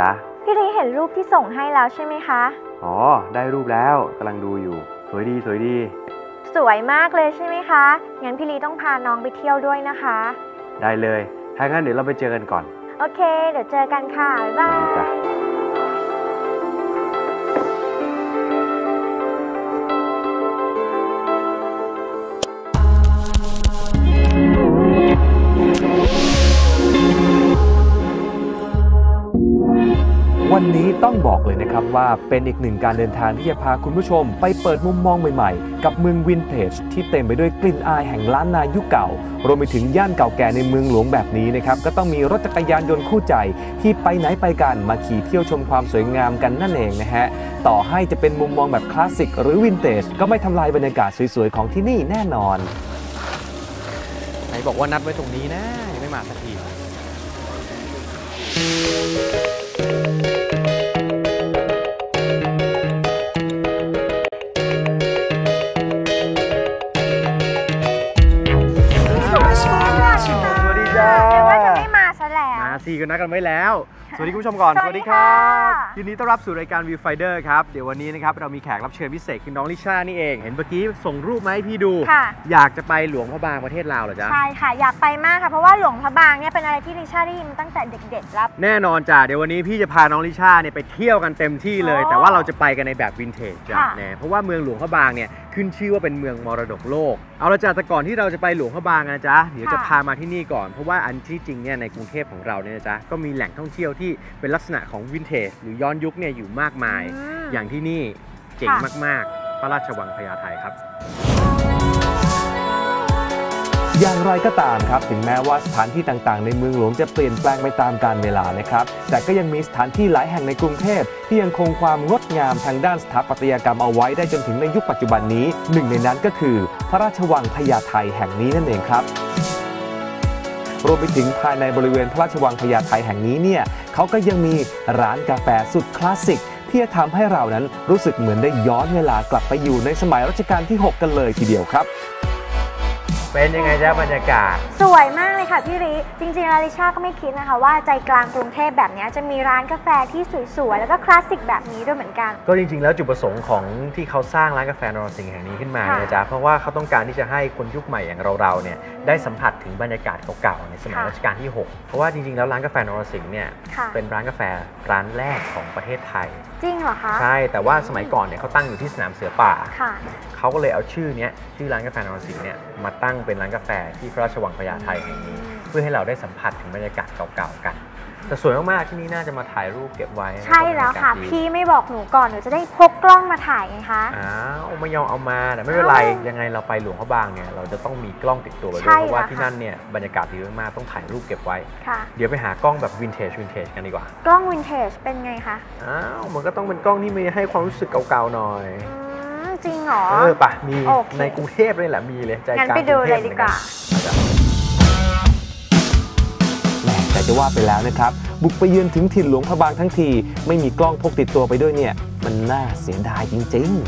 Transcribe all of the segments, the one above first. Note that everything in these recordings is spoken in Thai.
จ๊ะ พี่ลีเห็นรูปที่ส่งให้แล้วใช่ไหมคะ อ๋อ ได้รูปแล้วกำลังดูอยู่ สวยดีสวยดี สวยมากเลยใช่ไหมคะ งั้นพี่ลีต้องพาน้องไปเที่ยวด้วยนะคะ ได้เลย ถ้างั้นเดี๋ยวเราไปเจอกันก่อน โอเค เดี๋ยวเจอกันค่ะ บ๊ายบาสวัสดีจ้ะย วันนี้ต้องบอกเลยนะครับว่าเป็นอีกหนึ่งการเดินทางที่จะพาคุณผู้ชม ไปเปิดมุมมองใหม่ ๆ กับเมืองวินเทจที่เต็มไปด้วยกลิ่นอายแห่งล้านนายุคเก่า รวมไปถึงย่านเก่าแก่ในเมืองหลวงแบบนี้นะครับก็ต้องมีรถจักรยานยนต์คู่ใจ ที่ไปไหนไปกันมาขี่เที่ยวชมความสวยงามกันนั่นเองนะฮะต่อให้จะเป็นมุมมองแบบคลาสสิกหรือวินเทจก็ไม่ทำลายบรรยากาศสวยๆของที่นี่แน่นอนไหนบอกว่านัดไว้ตรงนี้นะยังไม่มาสักทีส ก็นัดกันไว้แล้ว สวัสดีคุณผู้ชมก่อน สวัสดีค่ะยินดีต้อนรับสู่รายการ Viewfinder ครับ เดี๋ยววันนี้นะครับเรามีแขกรับเชิญพิเศษคือน้องลิช่านี่เอง เห็นเมื่อกี้ส่งรูปมาให้พี่ดู ค่ะ อยากจะไปหลวงพระบางประเทศลาวเหรอจ๊ะ ใช่ค่ะ อยากไปมากค่ะ เพราะว่าหลวงพระบางเนี่ยเป็นอะไรที่ลิชาได้ยินมาตั้งแต่เด็กๆแล้ว แน่นอนจ้ะเดี๋ยววันนี้พี่จะพาน้องลิช่าเนี่ยไปเที่ยวกันเต็มที่เลยอ๋อแต่ว่าเราจะไปกันในแบบวินเทจจ้ะค่ะ เนี่ยเพราะว่าเมืองหลวงพระบางเนี่ย ขึ้นชื่อว่าเป็นเมืองมรดกโลก เอาละจ้ะแต่ก่อนที่เราจะไปหลวงพระบางนะจ๊ะเดี๋ยวจะพามาที่นี่ก่อน เพราะว่าอันที่จริงเนี่ยในกรุงเทพของเราเนี่ยนะจ๊ะก็มีแหล่งท่องเที่ยวที่เป็นลักษณะของวินเทจหรือย้อนยุคเนี่ยอยู่มากมายอืมอย่างที่นี่เจ๋งค่ะมากๆ พระราชวังพญาไทครับ อย่างไรก็ตามครับถึงแม้ว่าสถานที่ต่างๆ ในเมืองหลวงจะเปลี่ยนแปลงไปตามกาลเวลานะครับ แต่ก็ยังมีสถานที่หลายแห่งในกรุงเทพที่ยังคงความงดงามทางด้านสถาปัตยกรรมเอาไว้ได้จนถึงในยุคปัจจุบันนี้ หนึ่งในนั้นก็คือ พระราชวังพญาไทแห่งนี้นั่นเองครับรวมไปถึงภายในบริเวณพระราชวังพญาไทแห่งนี้เนี่ยเขาก็ยังมีร้านกาแฟสุดคลาสสิกที่จะทำให้เรานั้นรู้สึกเหมือนได้ย้อนเวลากลับไปอยู่ในสมัยรัชกาลที่ 6 กันเลยทีเดียวครับ เป็นยังไงจ๊ะบรรยากาศ สวยมากเลยค่ะพี่ริจริงๆแล้วลิชาก็ไม่คิดนะคะ ว่าใจกลางกรุงเทพแบบเนี้ยจะมีร้านกาแฟที่สวยๆ แล้วก็คลาสสิกแบบนี้ด้วยเหมือนกัน ก็จริงๆ แล้วจุดประสงค์ของที่เขาสร้างร้านกาแฟนรสิงห์แห่งนี้ขึ้นมาค่ะเนี่ยจ๊ะเพราะว่าเขาต้องการที่จะให้คนยุคใหม่อย่างเราๆเนี่ยได้สัมผัสถึงบรรยากาศเก่าๆในสมัยค่ะรัชกาลที่ 6 เพราะว่าจริงๆ แล้วร้านกาแฟนรสิงห์เนี่ยค่ะ เป็นร้านกาแฟร้านแรกของประเทศไทย จริงเหรอคะใช่แต่ว่าสมัยก่อนเนี่ยเขาตั้งอยู่ที่สนามเสือป่า ค่ะ เขาก็เลยเอาชื่อเนี้ยชื่อร้านกาแฟนรสิงห์เนี่ยมาตั้งเป็นร้านกาแฟที่พระราชวังพญาไทแห่งนี้ เพื่อให้เราได้สัมผัสถึงบรรยากาศเก่าๆกัน แต่สวยมากๆที่นี่น่าจะมาถ่ายรูปเก็บไว้ใช่แล้วค่ะบรรยากาศดีพี่ไม่บอกหนูก่อนหนูจะได้พกกล้องมาถ่ายไงคะอ้าวไม่ยอมเอามาแต่ไม่เป็นไรอ้าวยังไงเราไปหลวงพระบางเนี่ยเราจะต้องมีกล้องติดตัวไปด้ใช่วยเพราะว่าแล้วที่ค่ะนั่นเนี่ยบรรยากาศดีมากๆต้องถ่ายรูปเก็บไว้ค่ะเดี๋ยวไปหากล้องแบบวินเทจวินเทจกันดีกว่า กล้องวินเทจเป็นไงคะอ้าวมันก็ต้องเป็นกล้องที่มีให้ความรู้สึกเก่าๆหน่อยอืม จริงเหรอ เออปะมีโอเค ในกรุงเทพเลยแหละมีเลยใจงั้นกลางไปกดูรุงเทเลพยดีกว่า แหมแต่จะว่าไปแล้วนะครับ บุกไปเยือนถึงถิ่นหลวงพระบางทั้งที ไม่มีกล้องพกติดตัวไปด้วยเนี่ย มันน่าเสียดายจริงๆ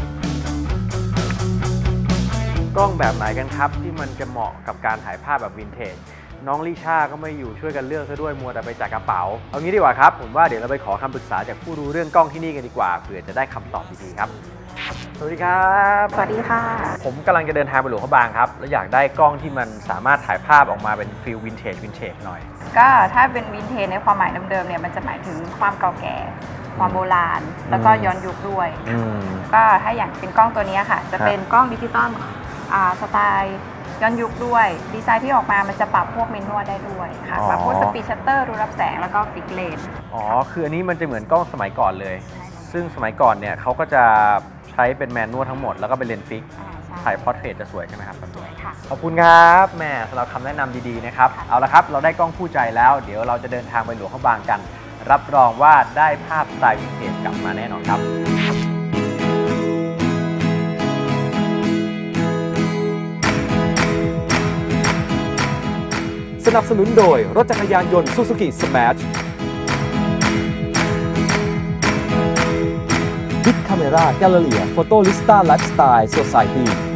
กล้องแบบไหนกันครับ ที่มันจะเหมาะกับการถ่ายภาพแบบวินเทจ น้องลิชาก็ไม่อยู่ช่วยกันเลือกซะด้วยมัวแต่ไปจัดกระเป๋า เอางี้ดีกว่าครับ ผมว่าเดี๋ยวเราไปขอคำปรึกษาจากผู้รู้เรื่องกล้องที่นี่กันดีกว่าเผื่อจะได้คำตอบดีๆครับ สวัสดีครับ สวัสดีค่ะ ผมกำลังจะเดินทางไปหลวงพระบางครับ แล้วอยากได้กล้องที่มันสามารถถ่ายภาพออกมาเป็นฟิลวินเทจวินเทจหน่อย ก็ถ้าเป็นวินเทจในความหมายเดิมๆเนี่ยมันจะหมายถึงความเก่าแก่ ความโบราณ แล้วก็ย้อนยุคด้วย อืม ก็ถ้าอย่างเป็นกล้องตัวเนี้ยค่ะ จะครับเป็นกล้องดิจิตอลอ่าสไตล์ย้อนยุคด้วย ดีไซน์ที่ออกมามันจะปรับพวกเมนนวดได้ด้วยค่ะปรับพวกสปีดชัตเตอร์รูรับแสงแล้วก็ฟิกเลน อ๋อ คืออันนี้มันจะเหมือนกล้องสมัยก่อนเลย ซึ่งสมัยก่อนเนี่ยเขาก็จะ ใช้เป็นแมนนวลทั้งหมดแล้วก็เป็นเลนส์ฟิกถ่ายพอร์เทรตจะสวยใช่ไหมครับสวยค่ะ ขอบคุณครับแม่สำหรับคำแนะนำดีๆนะครับ เอาละครับ เราได้กล้องคู่ใจแล้ว เดี๋ยวเราจะเดินทางไปหลวงพระบางกัน รับรองว่าได้ภาพสไตล์วินเทจกลับมาแน่นอนครับ สนับสนุนโดยรถจักรยานยนต์ Suzuki Smash ฟ์สไตล์ Society